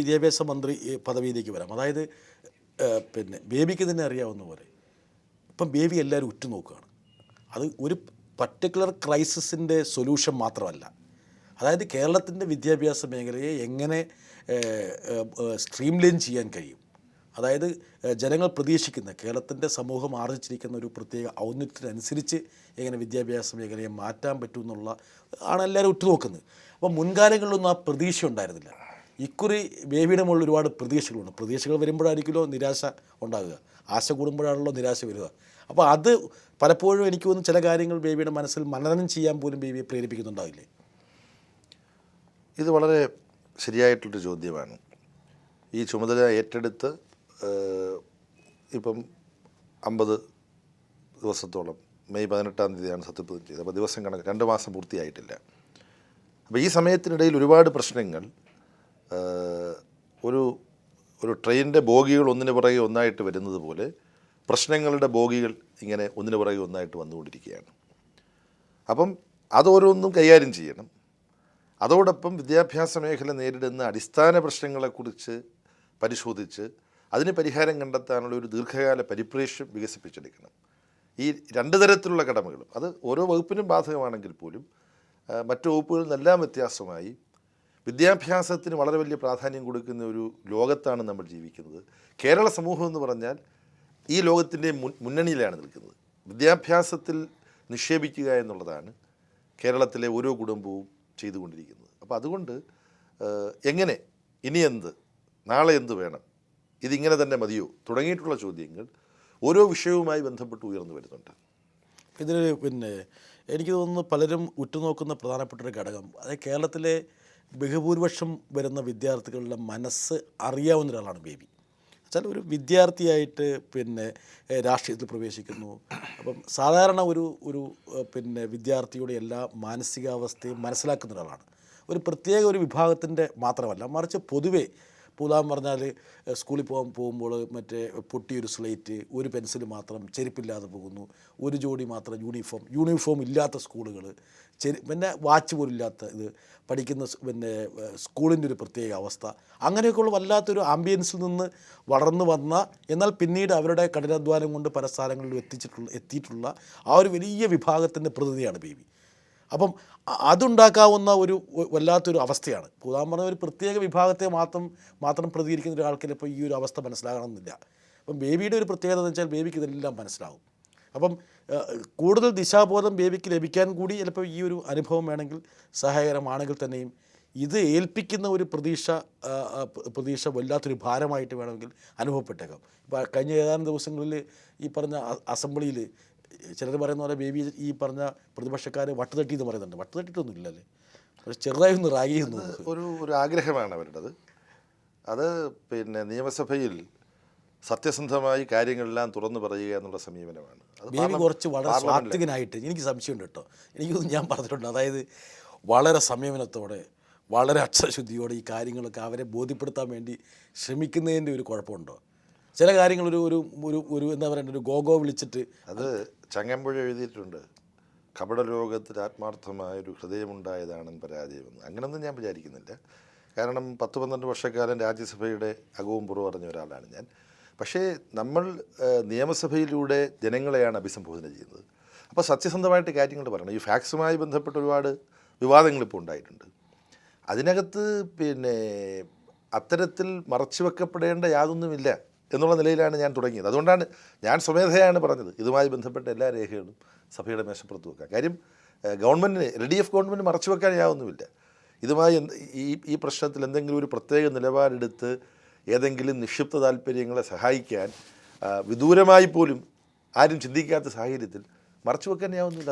വിദ്യാഭ്യാസ മന്ത്രി പദവിയിലേക്ക് വരാം. അതായത് പിന്നെ ബേബിക്ക് തന്നെ അറിയാവുന്ന പോലെ ഇപ്പം ബേബി എല്ലാവരും ഉറ്റുനോക്കുകയാണ്. അത് ഒരു പർട്ടിക്കുലർ ക്രൈസിസിന്റെ സൊല്യൂഷൻ മാത്രമല്ല. അതായത് കേരളത്തിന്റെ വിദ്യാഭ്യാസ മേഖലയെ എങ്ങനെ സ്ട്രീംലൈൻ ചെയ്യാൻ കഴിയും. അതായത് ജനങ്ങൾ പ്രതീക്ഷിക്കുന്ന കേരളത്തിന്റെ സമൂഹം ആർജിച്ചിരിക്കുന്ന ഒരു പ്രത്യേക ഔന്നത്യത്തിനനുസരിച്ച് എങ്ങനെ വിദ്യാഭ്യാസ മേഖലയെ മാറ്റാൻ പറ്റുമെന്നുള്ള ആണ് എല്ലാവരും ഉറ്റുനോക്കുന്നത്. അപ്പോൾ മുൻകാലങ്ങളിലൊന്നും ആ പ്രതീക്ഷ ഉണ്ടായിരുന്നില്ല. ഇക്കുറി ബേബിയുടെ മുകളിൽ ഒരുപാട് പ്രതീക്ഷകളുണ്ട്. പ്രതീക്ഷകൾ വരുമ്പോഴായിരിക്കുമല്ലോ നിരാശ ഉണ്ടാകുക. ആശ കൂടുമ്പോഴാണല്ലോ നിരാശ വരിക. അപ്പോൾ അത് പലപ്പോഴും എനിക്ക് തോന്നുന്നു ചില കാര്യങ്ങൾ ബേബിയുടെ മനസ്സിൽ മനനം ചെയ്യാൻ പോലും ബേബിയെ പ്രേരിപ്പിക്കുന്നുണ്ടാവില്ലേ? ഇത് വളരെ ശരിയായിട്ടുള്ളൊരു ചോദ്യമാണ്. ഈ ചുമതല ഏറ്റെടുത്ത് ഇപ്പം അമ്പത് ദിവസത്തോളം മെയ് പതിനെട്ടാം തീയതിയാണ് സത്യപ്രതിജ്ഞ ചെയ്തത്. അപ്പോൾ ദിവസം കണക്ക് രണ്ട് മാസം പൂർത്തിയായിട്ടില്ല. അപ്പോൾ ഈ സമയത്തിനിടയിൽ ഒരുപാട് പ്രശ്നങ്ങൾ ഒരു ഒരു ട്രെയിനിന്റെ ബോഗികൾ ഒന്നിന് പുറകെ ഒന്നായിട്ട് വരുന്നത് പോലെ പ്രശ്നങ്ങളുടെ ബോഗികൾ ഇങ്ങനെ ഒന്നിന് പുറകെ ഒന്നായിട്ട് വന്നുകൊണ്ടിരിക്കുകയാണ്. അപ്പം അതോരോന്നും കൈകാര്യം ചെയ്യണം. അതോടൊപ്പം വിദ്യാഭ്യാസ മേഖല നേരിടുന്ന അടിസ്ഥാന പ്രശ്നങ്ങളെക്കുറിച്ച് പരിശോധിച്ച് അതിന് പരിഹാരം കണ്ടെത്താനുള്ള ഒരു ദീർഘകാല പരിപ്രേക്ഷ്യം വികസിപ്പിച്ചെടുക്കണം. ഈ രണ്ട് തരത്തിലുള്ള കടമകളും അത് ഓരോ വകുപ്പിനും ബാധകമാണെങ്കിൽ പോലും മറ്റു വകുപ്പുകളിൽ നിന്നെല്ലാം വ്യത്യാസമായി വിദ്യാഭ്യാസത്തിന് വളരെ വലിയ പ്രാധാന്യം കൊടുക്കുന്ന ഒരു ലോകത്താണ് നമ്മൾ ജീവിക്കുന്നത്. കേരള സമൂഹം എന്ന് പറഞ്ഞാൽ ഈ ലോകത്തിന്റെ മുന്നണിയിലാണ് നിൽക്കുന്നത്. വിദ്യാഭ്യാസത്തിൽ നിക്ഷേപിക്കുക എന്നുള്ളതാണ് കേരളത്തിലെ ഓരോ കുടുംബവും ചെയ്തുകൊണ്ടിരിക്കുന്നത്. അപ്പോൾ അതുകൊണ്ട് എങ്ങനെ ഇനി എന്ത് നാളെ എന്ത് വേണം ഇതിങ്ങനെ തന്നെ മതിയോ തുടങ്ങിയിട്ടുള്ള ചോദ്യങ്ങൾ ഓരോ വിഷയവുമായി ബന്ധപ്പെട്ട് ഉയർന്നു വരുന്നുണ്ട്. ഇതിൽ പിന്നെ എനിക്ക് തോന്നുന്നു പലരും ഉറ്റുനോക്കുന്ന പ്രധാനപ്പെട്ട ഒരു ഘടകം അതായത് കേരളത്തിലെ ബഹുഭൂരിപക്ഷം വരുന്ന വിദ്യാർത്ഥികളുടെ മനസ്സ് അറിയാവുന്ന ഒരാളാണ് ബേബി. വെച്ചാൽ ഒരു വിദ്യാർത്ഥിയായിട്ട് പിന്നെ രാഷ്ട്രീയത്തിൽ പ്രവേശിക്കുന്നു. അപ്പം സാധാരണ ഒരു ഒരു പിന്നെ വിദ്യാർത്ഥിയുടെ എല്ലാ മാനസികാവസ്ഥയും മനസ്സിലാക്കുന്ന ഒരാളാണ്. ഒരു പ്രത്യേക ഒരു വിഭാഗത്തിന്റെ മാത്രമല്ല മറിച്ച് പൊതുവേ ഉദാഹരണം പറഞ്ഞാൽ സ്കൂളിൽ പോകാൻ പോകുമ്പോൾ മറ്റേ പൊട്ടിയൊരു സ്ലേറ്റ് ഒരു പെൻസിൽ മാത്രം ചെരുപ്പില്ലാതെ പോകുന്നു. ഒരു ജോഡി മാത്രം യൂണിഫോം യൂണിഫോം ഇല്ലാത്ത സ്കൂളുകൾ ചെരി പിന്നെ വാച്ച് പോലും ഇല്ലാത്ത ഇത് പഠിക്കുന്ന പിന്നെ സ്കൂളിന്റെ ഒരു പ്രത്യേക അവസ്ഥ. അങ്ങനെയൊക്കെയുള്ള വല്ലാത്തൊരു ആംബിയൻസിൽ നിന്ന് വളർന്നു വന്ന എന്നാൽ പിന്നീട് അവരുടെ കഠിനാധ്വാനം കൊണ്ട് പല സ്ഥലങ്ങളിലും എത്തിച്ചിട്ടുള്ള എത്തിയിട്ടുള്ള ആ ഒരു വലിയ വിഭാഗത്തിന്റെ പ്രതിനിധിയാണ് ബേബി. അപ്പം അതുണ്ടാക്കാവുന്ന ഒരു വല്ലാത്തൊരു അവസ്ഥയാണ്. ഉദാഹരണം പറഞ്ഞ ഒരു പ്രത്യേക വിഭാഗത്തെ മാത്രം മാത്രം പ്രതികരിക്കുന്ന ഒരാൾക്ക് ചിലപ്പോൾ ഈ ഒരു അവസ്ഥ മനസ്സിലാകണമെന്നില്ല. അപ്പം ബേബിയുടെ ഒരു പ്രത്യേകത എന്ന് വെച്ചാൽ ബേബിക്ക് ഇതെല്ലാം മനസ്സിലാവും. അപ്പം കൂടുതൽ ദിശാബോധം ബേബിക്ക് ലഭിക്കാൻ കൂടി ചിലപ്പോൾ ഈ ഒരു അനുഭവം വേണമെങ്കിൽ സഹായകരമാണെങ്കിൽ തന്നെയും ഇത് ഏൽപ്പിക്കുന്ന ഒരു പ്രതീക്ഷ പ്രതീക്ഷ വല്ലാത്തൊരു ഭാരമായിട്ട് വേണമെങ്കിൽ അനുഭവപ്പെട്ടേക്കാം. ഇപ്പോൾ കഴിഞ്ഞ ഏതാനും ദിവസങ്ങളിൽ ഈ പറഞ്ഞ അസംബ്ലിയിൽ ചിലർ പറയുന്ന പോലെ ബേബി ഈ പറഞ്ഞ പ്രതിപക്ഷക്കാർ വട്ടുതട്ടി എന്ന് പറയുന്നുണ്ട്. വട്ടുതട്ടിട്ടൊന്നും ഇല്ലല്ലേ പക്ഷെ ചെറുതായി ഒന്ന് റാഗി ഒരു ഒരു ആഗ്രഹമാണ് അവരുടേത്. അത് പിന്നെ നിയമസഭയിൽ സത്യസന്ധമായി കാര്യങ്ങളെല്ലാം തുറന്നു പറയുക എന്നുള്ള സമീപനമാണ്. ബേബി കുറച്ച് വളരെ സ്വാർത്ഥികനായിട്ട് സ്വാത്വികനായിട്ട് എനിക്ക് സംശയമുണ്ട് കേട്ടോ. എനിക്കൊന്നും ഞാൻ പറഞ്ഞിട്ടുണ്ട്. അതായത് വളരെ സംയമനത്തോടെ വളരെ അക്ഷരശുദ്ധിയോടെ ഈ കാര്യങ്ങളൊക്കെ അവരെ ബോധ്യപ്പെടുത്താൻ വേണ്ടി ശ്രമിക്കുന്നതിന്റെ ഒരു കുഴപ്പമുണ്ടോ? ചില കാര്യങ്ങൾ ഒരു ഒരു ഒരു ഒരു എന്താ പറയുക ഒരു ഗോഗോ വിളിച്ചിട്ട് അത് ചങ്ങമ്പുഴ എഴുതിയിട്ടുണ്ട്. കപടലോകത്തിൽ ആത്മാർത്ഥമായ ഒരു ഹൃദയമുണ്ടായതാണെന്ന് പരാജയമെന്ന് അങ്ങനൊന്നും ഞാൻ വിചാരിക്കുന്നില്ല. കാരണം പത്ത് പന്ത്രണ്ട് വർഷക്കാലം രാജ്യസഭയുടെ അകവും പുറവും അറിഞ്ഞ ഒരാളാണ് ഞാൻ. പക്ഷേ നമ്മൾ നിയമസഭയിലൂടെ ജനങ്ങളെയാണ് അഭിസംബോധന ചെയ്യുന്നത്. അപ്പോൾ സത്യസന്ധമായിട്ട് കാര്യങ്ങൾ പറയണം. ഈ ഫാക്സുമായി ബന്ധപ്പെട്ട് ഒരുപാട് വിവാദങ്ങൾ ഇപ്പോൾ ഉണ്ടായിട്ടുണ്ട്. അതിനകത്ത് പിന്നെ അത്തരത്തിൽ മറച്ചു വെക്കപ്പെടേണ്ട യാതൊന്നുമില്ല. എന്നുള്ള നിലയിലാണ് ഞാൻ തുടങ്ങിയത്. അതുകൊണ്ടാണ് ഞാൻ സ്വമേധയാണ് പറഞ്ഞത്. ഇതുമായി ബന്ധപ്പെട്ട എല്ലാ രേഖകളും സഭയുടെ മേശപ്പുറത്ത് വെക്കുക. കാര്യം ഗവൺമെന്റിന് എൽ ഡി എഫ് ഗവൺമെന്റ് മറച്ചു വെക്കാൻ യാതൊന്നുമില്ല. ഇതുമായി ഈ ഈ പ്രശ്നത്തിൽ എന്തെങ്കിലും ഒരു പ്രത്യേക നിലപാടെടുത്ത് ഏതെങ്കിലും നിക്ഷിപ്ത താല്പര്യങ്ങളെ സഹായിക്കാൻ വിദൂരമായി പോലും ആരും ചിന്തിക്കാത്ത സാഹചര്യത്തിൽ മറച്ചു വെക്കാൻ യാതൊന്നുമില്ല.